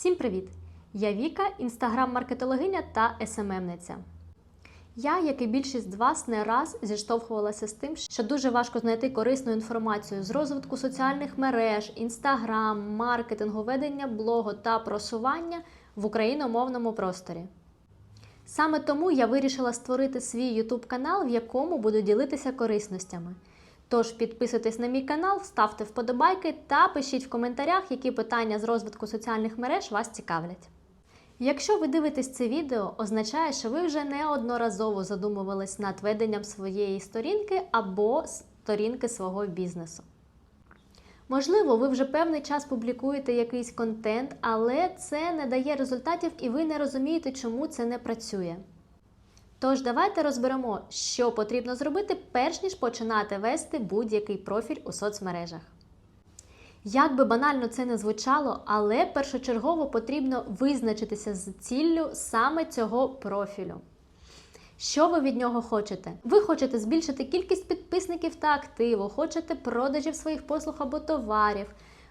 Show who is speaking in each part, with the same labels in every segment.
Speaker 1: Всім привіт! Я Віка, інстаграм-маркетологиня та СММниця. Я, як і більшість з вас, не раз зіштовхувалася з тим, що дуже важко знайти корисну інформацію з розвитку соціальних мереж, інстаграм, маркетингу, ведення блогу та просування в україномовному просторі. Саме тому я вирішила створити свій YouTube канал, в якому буду ділитися корисностями. Тож підписуйтесь на мій канал, ставте вподобайки та пишіть в коментарях, які питання з розвитку соціальних мереж вас цікавлять. Якщо ви дивитесь це відео, означає, що ви вже неодноразово задумувались над веденням своєї сторінки або сторінки свого бізнесу. Можливо, ви вже певний час публікуєте якийсь контент, але це не дає результатів і ви не розумієте, чому це не працює. Тож давайте розберемо, що потрібно зробити, перш ніж починати вести будь-який профіль у соцмережах. Як би банально це не звучало, але першочергово потрібно визначитися з ціллю саме цього профілю. Що ви від нього хочете? Ви хочете збільшити кількість підписників та активу, хочете продажів своїх послуг або товарів,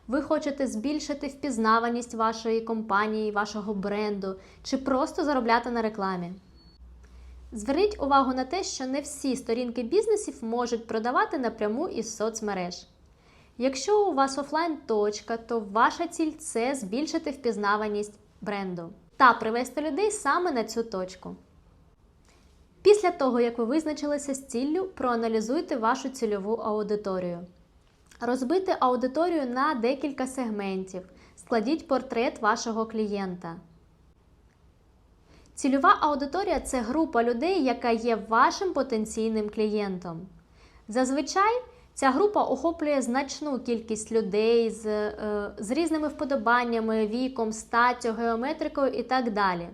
Speaker 1: ви хочете збільшити впізнаваність вашої компанії, вашого бренду, чи просто заробляти на рекламі. Зверніть увагу на те, що не всі сторінки бізнесів можуть продавати напряму із соцмереж. Якщо у вас офлайн точка, то ваша ціль це збільшити впізнаваність бренду та привести людей саме на цю точку. Після того, як ви визначилися з ціллю, проаналізуйте вашу цільову аудиторію. Розбити аудиторію на декілька сегментів. Складіть портрет вашого клієнта. Цільова аудиторія це група людей, яка є вашим потенційним клієнтом. Зазвичай ця група охоплює значну кількість людей з, е, з різними вподобаннями, віком, статтю, геометрикою і так далі.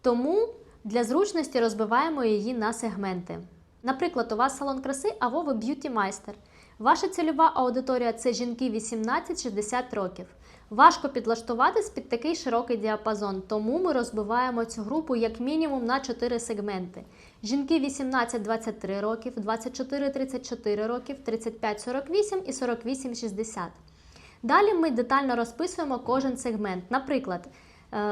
Speaker 1: Тому для зручності розбиваємо її на сегменти. Наприклад, у вас салон краси, або ви б'юті-майстер. Ваша цільова аудиторія це жінки 18-60 років. Важко підлаштуватись під такий широкий діапазон, тому ми розбиваємо цю групу як мінімум на 4 сегменти: жінки 18-23 років, 24-34 років, 35-48 і 48-60. Далі ми детально розписуємо кожен сегмент. Наприклад,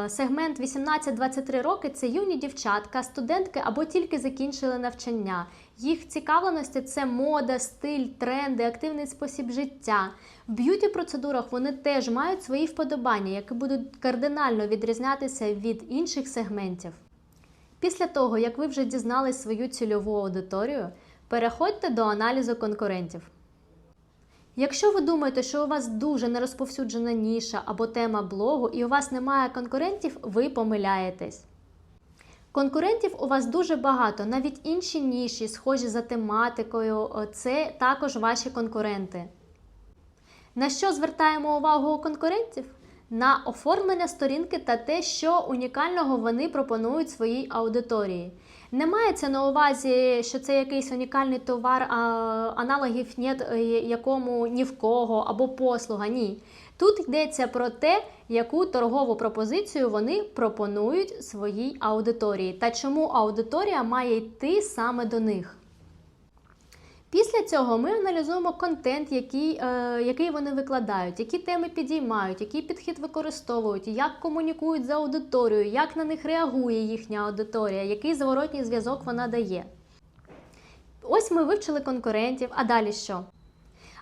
Speaker 1: сегмент 18-23 роки це юні дівчатка, студентки або тільки закінчили навчання. Їх цікавленості це мода, стиль, тренди, активний спосіб життя. В б'юті процедурах вони теж мають свої вподобання, які будуть кардинально відрізнятися від інших сегментів. Після того, як ви вже дізнали свою цільову аудиторію, переходьте до аналізу конкурентів. Якщо ви думаєте, що у вас дуже нерозповсюджена ніша або тема блогу і у вас немає конкурентів, ви помиляєтесь. Конкурентів у вас дуже багато, навіть інші ніші, схожі за тематикою, це також ваші конкуренти. На що звертаємо увагу у конкурентів? На оформлення сторінки та те, що унікального вони пропонують своїй аудиторії. Не мається на увазі, що це якийсь унікальний товар, а аналогів нет якому ні в кого або послуга. Ні. Тут йдеться про те, яку торгову пропозицію вони пропонують своїй аудиторії та чому аудиторія має йти саме до них. Після цього ми аналізуємо контент, який е, який вони викладають, які теми підіймають, який підхід використовують, як комунікують з аудиторією, як на них реагує їхня аудиторія, який зворотній зв'язок вона дає. Ось ми вивчили конкурентів, а далі що?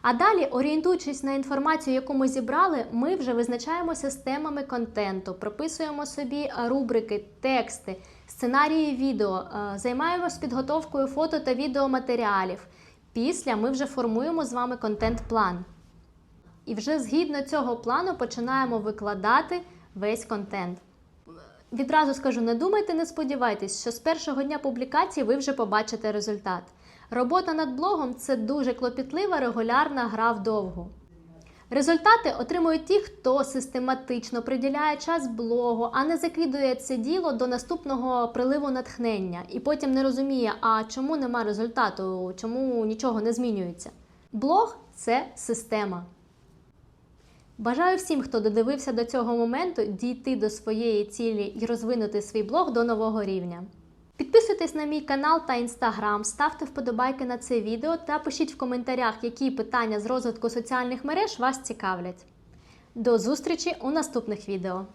Speaker 1: А далі, орієнтуючись на інформацію, яку ми зібрали, ми вже визначаємося з темами контенту, прописуємо собі рубрики, тексти, сценарії відео, займаємось підготовкою фото та відеоматеріалів. Після ми вже формуємо з вами контент-план. І вже згідно цього плану починаємо викладати весь контент. Відразу скажу: не думайте, не сподівайтесь, що з першого дня публікації ви вже побачите результат. Робота над блогом це дуже клопітлива регулярна гра вдовгу. Результати отримують ті, хто систематично приділяє час блогу, а не закидує це діло до наступного приливу натхнення і потім не розуміє, а чому нема результату, чому нічого не змінюється. Блог це система. Бажаю всім, хто додивився до цього моменту, дійти до своєї цілі і розвинути свій блог до нового рівня. Підписуйтесь на мій канал та інстаграм, ставте вподобайки на це відео та пишіть в коментарях, які питання з розвитку соціальних мереж вас цікавлять. До зустрічі у наступних відео!